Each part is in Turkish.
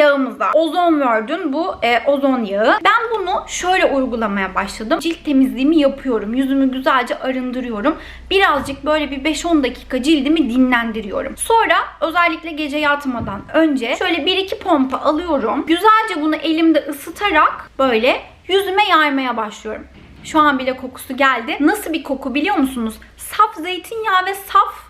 yağımız. Ozon World'ün bu e, ozon yağı. Ben bunu şöyle uygulamaya başladım. Cilt temizliğimi yapıyorum. Yüzümü güzelce arındırıyorum. Birazcık böyle bir 5-10 dakika cildimi dinlendiriyorum. Sonra özellikle gece yatmadan önce şöyle 1-2 pompa alıyorum. Güzelce bunu elimde ısıtarak böyle yüzüme yaymaya başlıyorum. Şu an bile kokusu geldi. Nasıl bir koku biliyor musunuz? Saf zeytinyağı ve saf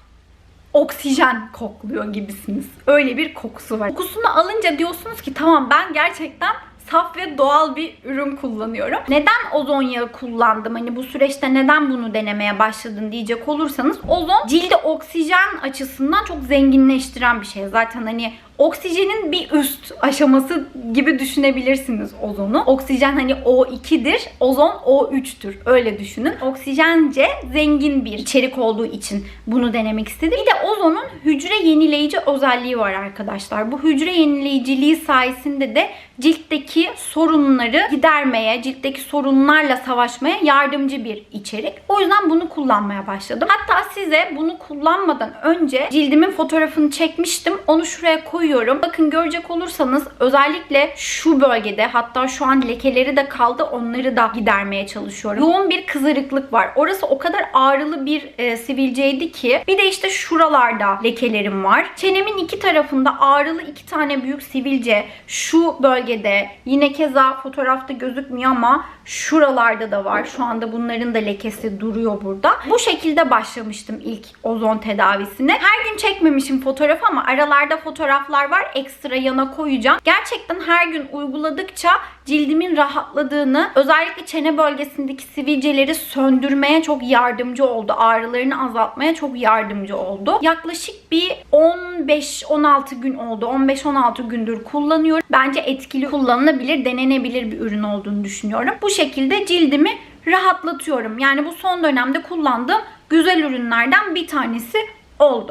oksijen kokluyor gibisiniz. Öyle bir kokusu var. Kokusunu alınca diyorsunuz ki tamam ben gerçekten saf ve doğal bir ürün kullanıyorum. Neden ozon yağı kullandım? Hani bu süreçte neden bunu denemeye başladın diyecek olursanız ozon cildi oksijen açısından çok zenginleştiren bir şey. Zaten hani oksijenin bir üst aşaması gibi düşünebilirsiniz ozonu. Oksijen hani O2'dir, ozon O3'tür. Öyle düşünün. Oksijence zengin bir içerik olduğu için bunu denemek istedim. Bir de ozonun hücre yenileyici özelliği var arkadaşlar. Bu hücre yenileyiciliği sayesinde de ciltteki sorunları gidermeye, ciltteki sorunlarla savaşmaya yardımcı bir içerik. O yüzden bunu kullanmaya başladım. Hatta size bunu kullanmadan önce cildimin fotoğrafını çekmiştim. Onu şuraya koyuyorum. Bakın görecek olursanız özellikle şu bölgede hatta şu an lekeleri de kaldı. Onları da gidermeye çalışıyorum. Yoğun bir kızarıklık var. Orası o kadar ağrılı bir e, sivilceydi ki. Bir de işte şuralarda lekelerim var. Çenemin iki tarafında ağrılı iki tane büyük sivilce. Şu bölgede yine keza fotoğrafta gözükmüyor ama şuralarda da var. Şu anda bunların da lekesi duruyor burada. Bu şekilde başlamıştım ilk ozon tedavisine. Her gün çekmemişim fotoğraf ama aralarda fotoğraflar var. Ekstra yana koyacağım. Gerçekten her gün uyguladıkça cildimin rahatladığını, özellikle çene bölgesindeki sivilceleri söndürmeye çok yardımcı oldu. Ağrılarını azaltmaya çok yardımcı oldu. Yaklaşık bir 15-16 gün oldu. 15-16 gündür kullanıyorum. Bence etkili kullanılabilir, denenebilir bir ürün olduğunu düşünüyorum. Bu şekilde cildimi rahatlatıyorum. Yani bu son dönemde kullandığım güzel ürünlerden bir tanesi oldu.